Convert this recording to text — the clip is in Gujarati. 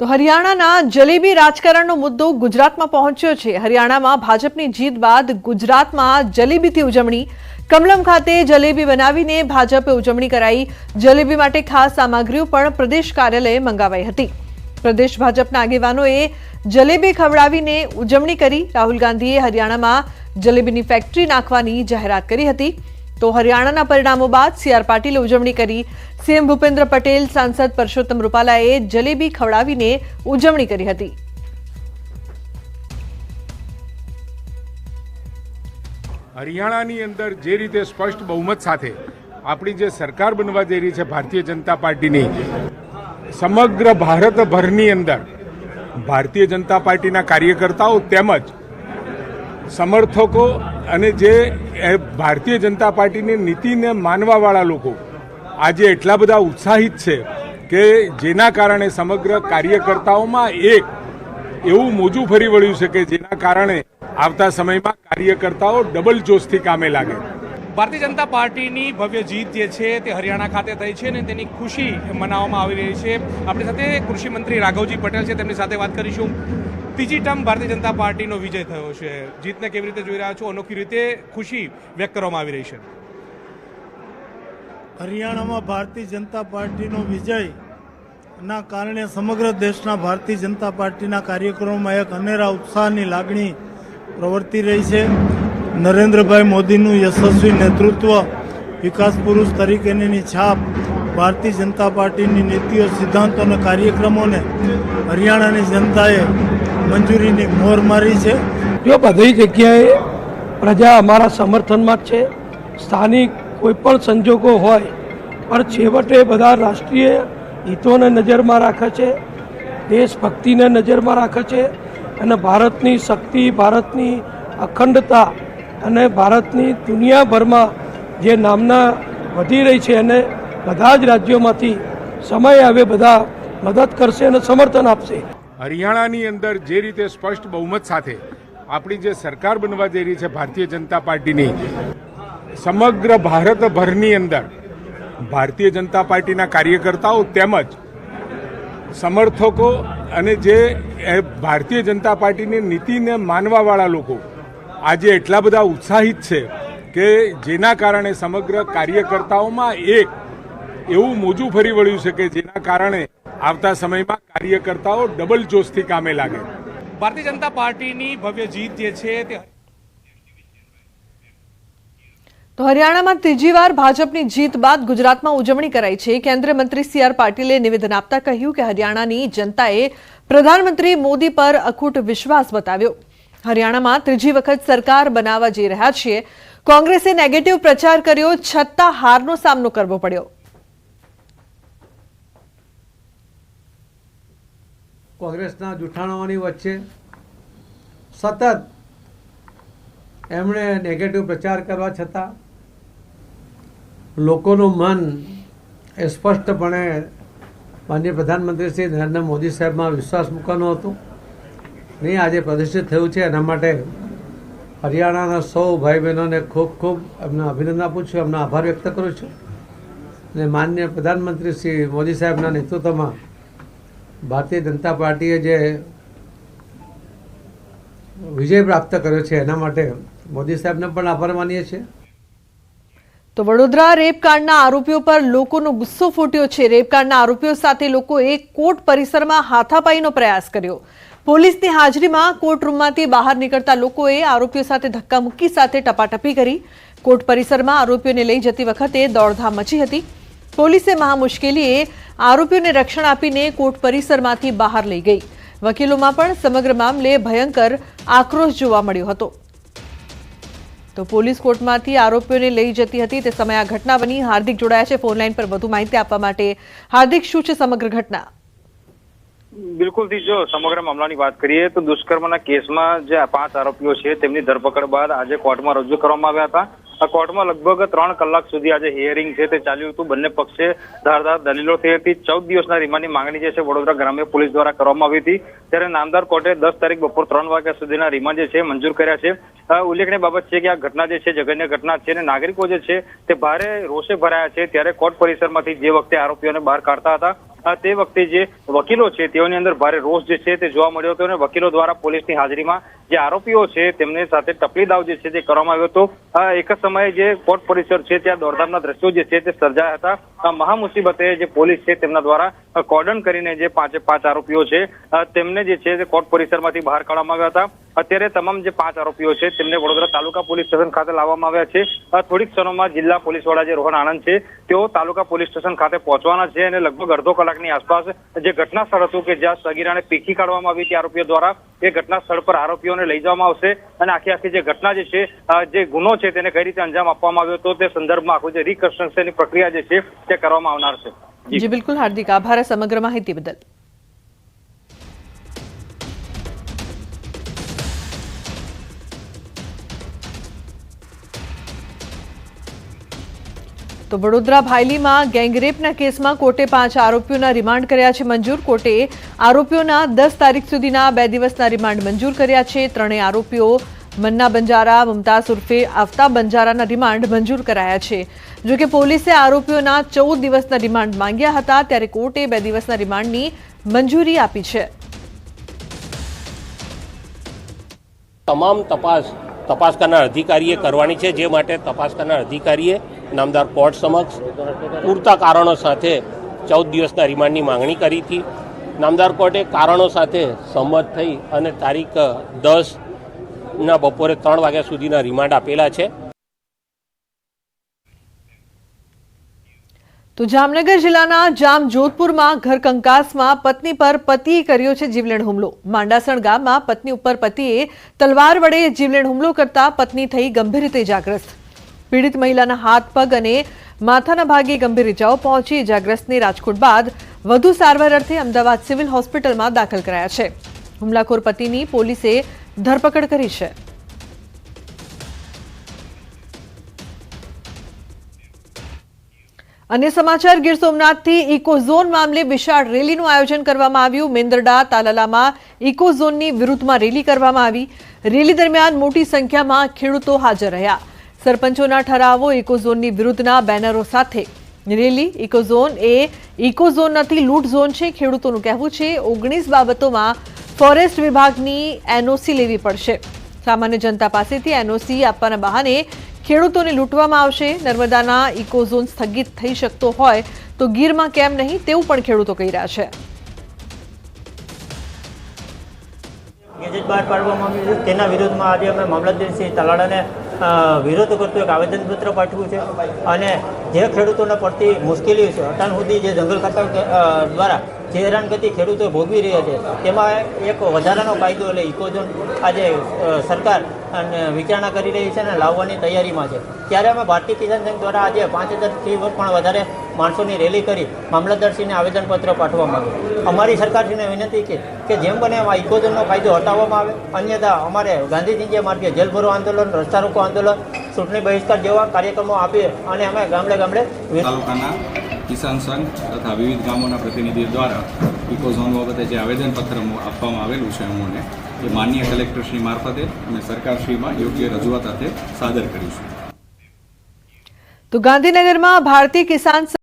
તો હરિયાણાના જલેબી રાજકારણનો મુદ્દો ગુજરાતમાં પહોંચ્યો છે. હરિયાણામાં ભાજપની જીત બાદ ગુજરાતમાં જલેબીથી ઉજવણી. કમલમ ખાતે જલેબી બનાવીને ભાજપે ઉજવણી કરાઈ. જલેબી માટે ખાસ સામગ્રીઓ પણ પ્રદેશ કાર્યાલયે મંગાવાઈ હતી. પ્રદેશ ભાજપના આગેવાનોએ જલેબી ખવડાવીને ઉજવણી કરી. રાહુલ ગાંધીએ હરિયાણામાં જલેબીની ફેક્ટરી નાખવાની જાહેરાત કરી હતી. તો હરિયાણાના પરિણામો બાદ સીઆર પાટીલે ઉજવણી કરી. સીએમ ભૂપેન્દ્ર પટેલ, સાંસદ પરસોત્તમ રૂપાલાએ જલેબી ખવડાવીને ઉજવણી કરી હતી. હરિયાણાની અંદર જે રીતે સ્પષ્ટ બહુમત સાથે આપણી જે સરકાર બનવા જઈ રહી છે ભારતીય જનતા પાર્ટીની, સમગ્ર ભારતભરની અંદર ભારતીય જનતા પાર્ટીના કાર્યકર્તાઓ તેમજ સમર્થકો અને જે એ ભારતીય જનતા પાર્ટીની નીતિને માનવાવાળા લોકો આજે એટલા બધા ઉત્સાહિત છે કે જેના કારણે સમગ્ર કાર્યકર્તાઓમાં એક એવું મોજું ફરી વળ્યું છે કે જેના કારણે આવતા સમયમાં કાર્યકર્તાઓ ડબલ જોશથી કામે લાગે. ભારતીય જનતા પાર્ટીની ભવ્ય જીત જે છે તે હરિયાણા ખાતે થઈ છે અને તેની ખુશી મનાવવામાં આવી રહી છે. આપણી સાથે કૃષિ મંત્રી રાઘવજી પટેલ છે, તેમની સાથે વાત કરીશું. ત્રીજી ટર્મ ભારતીય જનતા પાર્ટીનો વિજય થયો છે. જીતને કેવી રીતે જોઈ રહ્યા છો? અનોખી રીતે ખુશી વ્યક્ત કરવામાં આવી રહી છે. હરિયાણામાં ભારતીય જનતા પાર્ટીનો વિજય ના કારણે સમગ્ર દેશના ભારતીય જનતા પાર્ટીના કાર્યક્રમોમાં એક અનેરા ઉત્સાહની લાગણી પ્રવર્તી રહી છે. નરેન્દ્રભાઈ મોદીનું યશસ્વી નેતૃત્વ વિકાસ પુરુષ તરીકેની છાપ ભારતીય જનતા પાર્ટીની નીતિઓ, સિદ્ધાંતો અને કાર્યક્રમોને હરિયાણાની જનતાએ મંજૂરીની મોહર મારી છે. જો બધી જગ્યાએ પ્રજા અમારા સમર્થનમાં જ છે. સ્થાનિક કોઈ પણ સંજોગો હોય, પણ છેવટે બધા રાષ્ટ્રીય હિતોને નજરમાં રાખે છે, દેશભક્તિને નજરમાં રાખે છે અને ભારતની શક્તિ, ભારતની અખંડતા અને ભારતની દુનિયાભરમાં જે નામના વધી રહી છે અને બધા જ રાજ્યોમાંથી સમય આવે, બધા મદદ કરશે અને સમર્થન આપશે. હરિયાણાની અંદર જે રીતે સ્પષ્ટ બહુમત સાથે આપણી જે સરકાર બનવા જઈ રહી છે ભારતીય જનતા પાર્ટીની, સમગ્ર ભારતભરની અંદર ભારતીય જનતા પાર્ટીના કાર્યકર્તાઓ તેમજ સમર્થકો અને જે ભારતીય જનતા પાર્ટીની નીતિને માનવાવાળા લોકો આજે એટલા બધા ઉત્સાહિત છે કે જેના કારણે સમગ્ર કાર્યકર્તાઓમાં એક એવું મોજું ફરી વળ્યું છે કે જેના કારણે આવતા સમયમાં કાર્યકર્તાઓ ડબલ જોશથી કામે લાગે. ભારતીય જનતા પાર્ટીની ભવ્ય જીત જે છે તે તો હરિયાણામાં ત્રીજી વાર ભાજપની જીત બાદ ગુજરાતમાં ઉજવણી કરાઈ છે. કેન્દ્રીય મંત્રી સી આર પાટીલે નિવેદન આપતા કહ્યું કે હરિયાણાની જનતાએ પ્રધાનમંત્રી મોદી પર અખૂટ વિશ્વાસ બતાવ્યો. હરિયાણામાં ત્રીજી વખત સરકાર બનાવવા જઈ રહ્યા છીએ. કોંગ્રેસે નેગેટિવ પ્રચાર કર્યો છતાં હારનો સામનો કરવો પડ્યો. કોંગ્રેસના જૂઠાણાઓની વચ્ચે સતત એમણે નેગેટિવ પ્રચાર કરવા છતાં લોકોનું મન એ સ્પષ્ટપણે માનનીય પ્રધાનમંત્રી શ્રી નરેન્દ્ર મોદી સાહેબમાં વિશ્વાસ મૂકવાનો હતો. નહીં આજે પ્રદર્શિત થયું છે. એના માટે હરિયાણાના સૌ ભાઈ બહેનોને ખૂબ ખૂબ એમને અભિનંદન આપું છું. એમનો આભાર વ્યક્ત કરું છું. અને માનનીય પ્રધાનમંત્રી શ્રી મોદી સાહેબના નેતૃત્વમાં ભારતીય જનતા પાર્ટીએ જે વિજય પ્રાપ્ત કર્યો છે એના માટે મોદી સાહેબને પણ આભાર માનીએ છીએ. તો વડોદરા રેપકાંડના આરોપીઓ પર લોકોનો ગુસ્સો ફૂટ્યો છે. રેપકાંડના આરોપીઓ સાથે લોકોએ કોર્ટ પરિસરમાં હાથાપાઈનો પ્રયાસ કર્યો. પોલીસની હાજરીમાં કોર્ટ રૂમમાંથી બહાર નીકળતા લોકોએ આરોપીઓ સાથે ધક્કામુક્કી સાથે ટપાટપી કરી. કોર્ટ પરિસરમાં આરોપીઓને લઈ જતી વખતે દોડધામ મચી હતી. પોલીસે મહામુશ્કેલીએ આરોપીઓને રક્ષણ આપીને કોર્ટ પરિસરમાંથી બહાર લઈ ગઈ. વકીલોમાં પણ સમગ્ર મામલે ભયંકર આક્રોશ જોવા મળ્યો હતો. તો પોલીસ કોર્ટમાંથી આરોપીઓને લઈ જતી હતી. તે સમયે આ ઘટના બની. હાર્દિક જોડાયા છે ફોનલાઈન પર વધુ માહિતી આપવા માટે. હાર્દિક, શું છે સમગ્ર ઘટના? બિલકુલથી જો સમગ્ર મામલાની વાત કરીએ તો દુષ્કર્મના કેસમાં જે પાંચ આરોપીઓ છે, તેમની ધરપકડ બાદ આજે કોર્ટમાં રજૂ કરવામાં આવ્યા હતા. કોર્ટમાં લગભગ ત્રણ કલાક સુધી આજે હિયરિંગ છે, તે ચાલ્યું હતું. બંને પક્ષે ધારદાર દલીલો થઈ હતી. ચૌદ દિવસના રિમાન્ડની માંગણી જે છે, વડોદરા ગ્રામ્ય પોલીસ દ્વારા કરવામાં આવી હતી. ત્યારે નામદાર કોર્ટે દસ તારીખ બપોર ત્રણ વાગ્યા સુધીના રિમાન્ડ જે છે, મંજૂર કર્યા છે. ઉલ્લેખનીય બાબત છે કે આ ઘટના જે છે, જઘન્ય ઘટના છે અને નાગરિકો જે છે, તે ભારે રોષે ભરાયા છે. ત્યારે કોર્ટ પરિસરમાંથી જે વખતે આરોપીઓને બહાર કાઢતા હતા તે વખતે જે વકીલો છે, તેઓની અંદર ભારે રોષ જે છે તે જોવા મળ્યો હતો અને વકીલો દ્વારા પોલીસની હાજરીમાં જે આરોપીઓ છે, તેમની સાથે ટપલી દાવ જે છે તે કરવામાં આવ્યો હતો. એક જ સમયે જે કોર્ટ પરિસર છે, ત્યાં દોડધામના દ્રશ્યો જે છે તે સર્જાયા હતા. મહામુસીબતે મહા મુસીબતે જે પોલીસ છે, તેમના દ્વારા કોર્ડન કરીને જે પાંચે પાંચ આરોપીઓ છે તેમને જે છે તે કોર્ટ પરિસરમાંથી બહાર કાઢવામાં આવ્યા હતા. અત્યારે તમામ જે પાંચ આરોપીઓ છે તેમને વડોદરા તાલુકા પોલીસ સ્ટેશન ખાતે લાવવામાં આવ્યા છે. થોડીક ક્ષણોમાં જિલ્લા પોલીસ વડા જે રોહન આનંદ છે, તેઓ તાલુકા પોલીસ સ્ટેશન ખાતે પહોંચવાના છે અને લગભગ અડધો કલાકની આસપાસ જે ઘટના સ્થળ હતું કે જ્યાં સગીરાને પીખી કાઢવામાં આવી હતી આરોપીઓ દ્વારા, એ ઘટના સ્થળ પર આરોપીઓને લઈ જવામાં આવશે અને આખી આખી જે ઘટના જે છે જે ગુનો છે તેને કઈ રીતે અંજામ આપવામાં આવ્યો હતો તે સંદર્ભમાં આખું જે રિકન્સ્ટ્રક્શનની પ્રક્રિયા જે છે તે કરવામાં આવનાર છે. જી. બિલકુલ, હાર્દિક આભાર સમગ્ર માહિતી બદલ. તો વડોદરા ભાયલીમાં ગેંગરેપના કેસમાં કોર્ટે પાંચ આરોપીઓના રિમાન્ડ કર્યા છે. મંજૂર કોર્ટે આરોપીઓના દસ તારીખ સુધીના બે દિવસના રિમાન્ડ મંજૂર કર્યા છે. ત્રણેય આરોપીઓ મન્ના બંજારા, મુમતાઝ ઉર્ફે આફતાબ બંજારાના રિમાન્ડ મંજૂર કરાયા છે. જો કે પોલીસે આરોપીઓના ચૌદ દિવસના રિમાન્ડ માંગ્યા હતા, ત્યારે કોર્ટે બે દિવસના રિમાન્ડની મંજૂરી આપી છે. તમામ તપાસ તપાસ કરનાર અધિકારીએ કરવાની છે. જે માટે તપાસ કરનાર અધિકારીએ નામદાર કોર્ટ સમક્ષ પૂરતા કારણો સાથે ચૌદ દિવસના રિમાન્ડની માંગણી કરી હતી. નામદાર કોર્ટે કારણો સાથે સંમત થઈ અને તારીખ દસના બપોરે ત્રણ વાગ્યા સુધીના રિમાન્ડ આપેલા છે. તો જામનગર જિલ્લાના જામ જોધપુરમાં ઘર કંકાસમાં પત્ની પર પતિએ કર્યો છે જીવલેણ હુમલો. માંડાસણ ગામમાં પત્ની ઉપર પતિએ તલવાર વડે જીવલેણ હુમલો કરતા પત્ની થઈ ગંભીર રીતે ઇજાગ્રસ્ત. પીડિત મહિલાના હાથ, પગ અને માથાના ભાગે ગંભીર ઇજાઓ પહોંચી. ઇજાગ્રસ્તને રાજકોટ બાદ વધુ સારવાર અર્થે અમદાવાદ સિવિલ હોસ્પિટલમાં દાખલ કરાયા છે. હુમલાખોર પતિની પોલીસે ધરપકડ કરી છે. અન્ય સમાચાર, ગીર સોમનાથથી ઇકોઝોન મામલે વિશાળ રેલીનું આયોજન કરવામાં આવ્યું. મેંદરડા, તાલાલામાં ઇકોઝોનની વિરુદ્ધમાં રેલી કરવામાં આવી. રેલી દરમિયાન મોટી સંખ્યામાં ખેડૂતો હાજર રહ્યા. સરપંચોના ઠરાવો ઇકોઝોનની વિરુદ્ધના બેનરો સાથે. રેલી ઇકોઝોન એ ઇકોઝોન નથી લૂંટ ઝોન છે ખેડૂતોનું કહેવું છે. ઓગણીસ બાબતોમાં ફોરેસ્ટ વિભાગની એનઓસી લેવી પડશે. સામાન્ય જનતા પાસેથી એનઓસી આપવાના બહાને ખેડૂતોને લૂંટવામાં આવશે. નર્મદાના ઇકો ઝોન સ્થગિત થઈ શકતો હોય તો ગીરમાં કેમ નહીં તેવું પણ ખેડૂતો કહી રહ્યા છે. ગેજેટ બહાર પાડવામાં આવ્યું છે. તેના વિરોધમાં આજે અમે મામલતદારશ્રી તલાડાને અ, વિરોધ કરતું એક આવેદનપત્ર પાઠવ્યું છે. અને જે ખેડૂતોને પડતી મુશ્કેલીઓ છે, અટાણ સુધી જે જંગલ ખાતા દ્વારા જે હેરાનગતિ ખેડૂતો ભોગવી રહ્યા છે, તેમાં એક વધારાનો કાયદો એટલે ઇકોઝોન આજે સરકાર અને વિચારણા કરી રહી છે અને લાવવાની તૈયારીમાં છે. ત્યારે અમે ભારતીય કિસાન સંઘ દ્વારા આજે પાંચ હજારથી પણ વધારે માણસોની રેલી કરી મામલતદારશ્રીને આવેદનપત્ર પાઠવવામાં આવ્યું અમારી સરકારશ્રીને વિનંતી છે કે જેમ બને એમાં ઇકોઝોનનો કાયદો હટાવવામાં આવે. અન્યથા અમારે ગાંધીજી માર્ગે જેલભરો આંદોલન, રસ્તા રોકો આંદોલન, ચૂંટણી બહિષ્કાર જેવા કાર્યક્રમો આપીએ અને અમે ગામડે ગામડે તાલુકાના કિસાન સંઘ તથા વિવિધ ગામોના પ્રતિનિધિઓ દ્વારા ઇકોઝોન બાબતે જે આવેદનપત્ર આપવામાં આવેલું છે અમોને, એ માન્ય કલેક્ટરશ્રી મારફતે અમે સરકારશ્રીમાં યોગ્ય રજૂઆત સાથે સાદર કરીશું. તો ગાંધીનગરમાં ભારતીય કિસાન